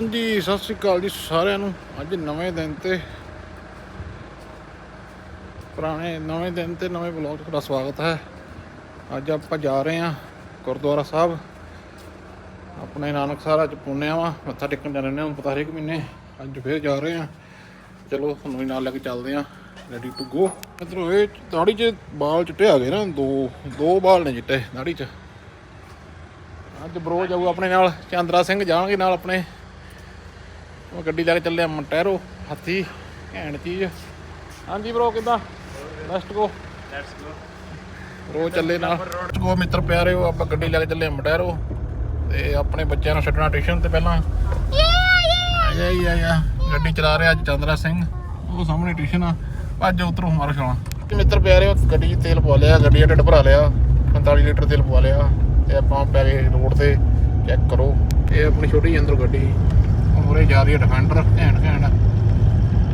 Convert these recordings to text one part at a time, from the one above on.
ਹਾਂਜੀ, ਸਤਿ ਸ੍ਰੀ ਅਕਾਲ ਜੀ ਸਾਰਿਆਂ ਨੂੰ। ਅੱਜ ਨਵੇਂ ਦਿਨ ਤੇ, ਪੁਰਾਣੇ ਨਵੇਂ ਦਿਨ ਤੇ ਨਵੇਂ ਵਲੌਗ ਤੁਹਾਡਾ ਸਵਾਗਤ ਹੈ। ਅੱਜ ਆਪਾਂ ਜਾ ਰਹੇ ਹਾਂ ਗੁਰਦੁਆਰਾ ਸਾਹਿਬ। ਆਪਣੇ ਨਾਨਕ ਸਾਹਿਬ ਅੱਜ ਪੁੰਨਿਆ ਵਾ, ਮੱਥਾ ਟੇਕਣ ਜਾ ਰਹੇ ਹਾਂ ਪਤਾ ਹਰੇਕ ਮਹੀਨੇ। ਅੱਜ ਫੇਰ ਜਾ ਰਹੇ ਹਾਂ। ਚਲੋ, ਤੁਹਾਨੂੰ ਵੀ ਨਾਲ ਲੈ ਕੇ ਚੱਲਦੇ ਹਾਂ। ਰੈਡੀ ਟੂ ਗੋ ਮਤਲਬ ਇਹ ਦਾੜੀ 'ਚ ਬਾਲ ਚਿੱਟੇ ਆ ਗਏ ਨਾ, ਦੋ ਦੋ ਬਾਲ ਨੇ ਚਿੱਟੇ ਦਾੜੀ 'ਚ। ਅੱਜ ਬਰੋ ਜਾਊ ਆਪਣੇ ਨਾਲ, ਚੰਦਰਾ ਸਿੰਘ ਜਾਣਗੇ ਨਾਲ ਆਪਣੇ। ਉਹ ਗੱਡੀ ਲੈ ਕੇ ਚੱਲੇ ਆ ਮੰਟੈਰੋ ਹਾਥੀ ਘੈਂਟ ਚੀਜ਼। ਹਾਂਜੀ ਬ్రో ਕਿਦਾਂ? Let's go let's go bro ਚੱਲੇ ਨਾਲ। ਗੋ ਮਿੱਤਰ ਪਿਆਰਿਓ ਆਪਾਂ ਗੱਡੀ ਲੈ ਕੇ ਚੱਲੇ ਆ ਮੰਟੈਰੋ ਤੇ ਆਪਣੇ ਬੱਚਿਆਂ ਨੂੰ ਛੱਡਣਾ ਟਿਊਸ਼ਨ ਤੇ ਪਹਿਲਾਂ। ਆਇਆ ਹੀ ਆਇਆ। ਗੱਡੀ ਚਲਾ ਰਿਹਾ ਅੱਜ ਚੰਦਰਾ ਸਿੰਘ। ਉਹ ਸਾਹਮਣੇ ਟਿਊਸ਼ਨ ਆ। ਅੱਜ ਉਤਰੋ ਮਾਰੋ ਛਾਂ। ਮਿੱਤਰ ਪਿਆਰਿਓ ਗੱਡੀ 'ਚ ਤੇਲ ਪਵਾ ਲਿਆ ਗੱਡੀ ਢਿੱਡ ਭਰਾ ਲਿਆ। 45 ਲੀਟਰ ਤੇਲ ਪਵਾ ਲਿਆ। ਤੇ ਆਪਾਂ ਪੈ ਗਏ ਰੋਡ ਤੇ। ਚੈੱਕ ਕਰੋ। ਇਹ ਆਪਣੀ ਛੋਟੀ ਅੰਦਰ ਗੱਡੀ। ਉਰੇ ਜਾ ਰਹੀ ਹੈ ਡਿਫੈਂਡਰ ਘੈਂਟ ਘੈਂਟ।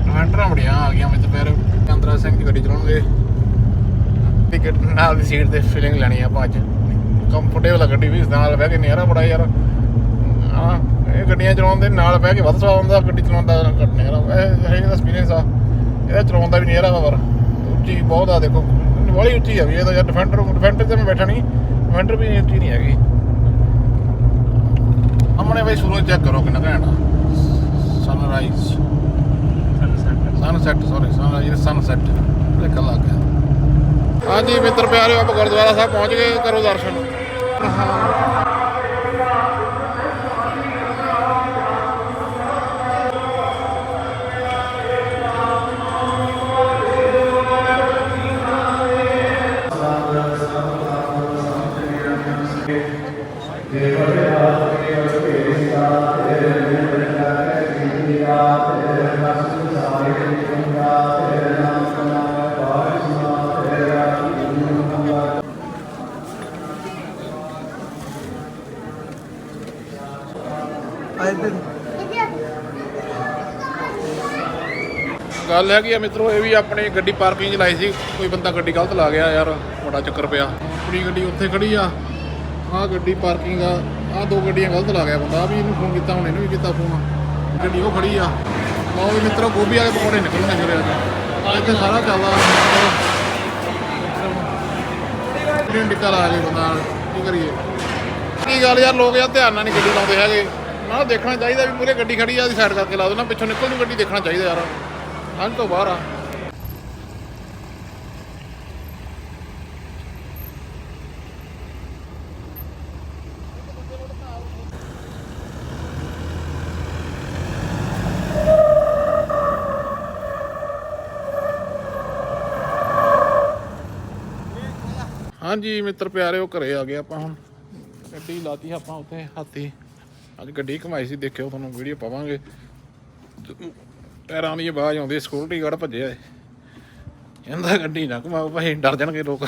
ਡਿਫੈਂਡਰਾਂ ਬੜੀਆਂ ਆ ਗਈਆਂ ਮੈਂ ਦੁਪਹਿਰ ਚੰਦਰਾ ਸਿੰਘ ਦੀ ਗੱਡੀ ਚਲਾਉਣਗੇ। ਟਿਕਟ ਨਾਲ ਦੀ ਸੀਟ ਤੇ ਫੀਲਿੰਗ ਲੈਣੀ ਆ ਆਪਾਂ ਅੱਜ ਕੰਫਰਟੇਬਲ ਆ ਗੱਡੀ ਵੀ, ਨਾਲ ਬਹਿ ਕੇ ਨਜ਼ਾਰਾ ਬੜਾ ਯਾਰ। ਹਾਂ, ਇਹ ਗੱਡੀਆਂ ਚਲਾਉਣ ਦੇ ਨਾਲ ਬਹਿ ਕੇ ਵੱਧ ਸਵਾਦ ਆਉਂਦਾ, ਗੱਡੀ ਚਲਾਉਣ ਦਾ ਘੱਟ ਨਜ਼ਾਰਾ। ਇਹ ਹਰੇਕ ਦਾ ਐਕਸਪੀਰੀਅੰਸ ਆ। ਇਹਦਾ ਚਲਾਉਣ ਦਾ ਵੀ ਨਜ਼ਾਰਾ ਵਾ ਪਰ, ਉੱਚੀ ਬਹੁਤ ਆ ਦੇਖੋ। ਬੜੀ ਉੱਚੀ ਆ ਵੀ, ਇਹ ਤਾਂ ਯਾਰ ਡਿਫੈਂਡਰ ਡਿਫੈਂਡਰ ਤੇ ਮੈਂ ਬੈਠਾ ਨਹੀਂ ਡਿਫੈਂਡਰ ਵੀ ਉੱਚੀ ਨਹੀਂ ਹੈਗੀ। ਸਾਹਮਣੇ ਬਈ ਸੂਰਜ ਚੈੱਕ ਕਰੋ ਕਿੰਨਾ ਘੈਂਟ ਆ। Sunrise sunset sorry sunrise sunset ਦੇਖਣ ਲੱਗ ਗਿਆ। ਹਾਂਜੀ ਮਿੱਤਰ ਪਿਆਰਿਓ ਆਪਾਂ ਗੁਰਦੁਆਰਾ ਸਾਹਿਬ ਪਹੁੰਚ ਗਏ ਕਰੋ ਦਰਸ਼ਨ। ਗੱਲ ਹੈਗੀ ਆ ਮਿੱਤਰੋ, ਇਹ ਵੀ ਆਪਣੀ ਗੱਡੀ ਪਾਰਕਿੰਗ 'ਚ ਲਾਈ ਸੀ। ਕੋਈ ਬੰਦਾ ਗੱਡੀ ਗਲਤ ਲਾ ਗਿਆ ਯਾਰ, ਬੜਾ ਚੱਕਰ ਪਿਆ। ਆਪਣੀ ਗੱਡੀ ਉੱਥੇ ਖੜੀ ਆ, ਆਹ ਗੱਡੀ ਪਾਰਕਿੰਗ ਆ, ਆਹ ਦੋ ਗੱਡੀਆਂ ਗਲਤ ਲਾ ਗਿਆ ਬੰਦਾ, ਆਹ ਵੀ ਇਹਨੂੰ ਫੋਨ ਕੀਤਾ, ਹੁਣ ਇਹਨੂੰ ਵੀ ਕੀਤਾ ਫੋਨ ਗੱਡੀ ਉਹ ਖੜੀ ਆ। ਲਓ ਵੀ ਮਿੱਤਰੋ, ਗੋਭੀ ਵਾਲੇ ਪਕੌੜੇ ਨਿਕਲਣੇ ਸ਼ੁਰੂ ਅੱਜ। ਅੱਜ ਸਾਰਾ ਚੱਲਦਾ ਕਿੰਨੇ ਟਿੱਕਾ ਲਾ ਲਈ ਬੰਦਾ ਕੀ ਕਰੀਏ? ਕੀ ਗੱਲ ਯਾਰ, ਲੋਕ ਯਾਰ ਧਿਆਨ ਨਾਲ ਨਹੀਂ ਗੱਡੀ ਲਾਉਂਦੇ ਹੈਗੇ। ਨਾ ਦੇਖਣਾ ਚਾਹੀਦਾ ਵੀ ਪੂਰੇ ਗੱਡੀ ਖੜੀ ਆ, ਉਹਦੀ ਸਾਈਡ ਕਰਕੇ ਲਾ ਦੋ ਨਾ ਪਿੱਛੋਂ ਨਿਕਲ ਨੂੰ ਗੱਡੀ ਦੇਖਣਾ ਚਾਹੀਦਾ ਯਾਰ। ਅੰਨ ਤੋਂ ਬਾਹਰ ਆ। ਹਾਂਜੀ, ਮਿੱਤਰ ਪਿਆਰਿਓ ਘਰੇ ਆ ਗਏ ਆਪਾਂ ਹੁਣ। ਗੱਡੀ ਲਾਤੀ ਆਪਾਂ ਉੱਥੇ ਹਾਥੀ। ਅੱਜ ਗੱਡੀ ਘਮਾਈ ਸੀ, ਦੇਖਿਓ ਤੁਹਾਨੂੰ ਵੀਡੀਓ ਪਾਵਾਂਗੇ। ਟਾਇਰਾਂ ਦੀ ਆਵਾਜ਼ ਆਉਂਦੀ ਸਿਕਿਉਰਿਟੀ ਗਾਰਡ ਭੱਜਿਆ ਆਏ ਕਹਿੰਦਾ, ਗੱਡੀ ਨਾ ਘਮਾਓ ਭਾਈ, ਡਰ ਜਾਣਗੇ ਲੋਕ।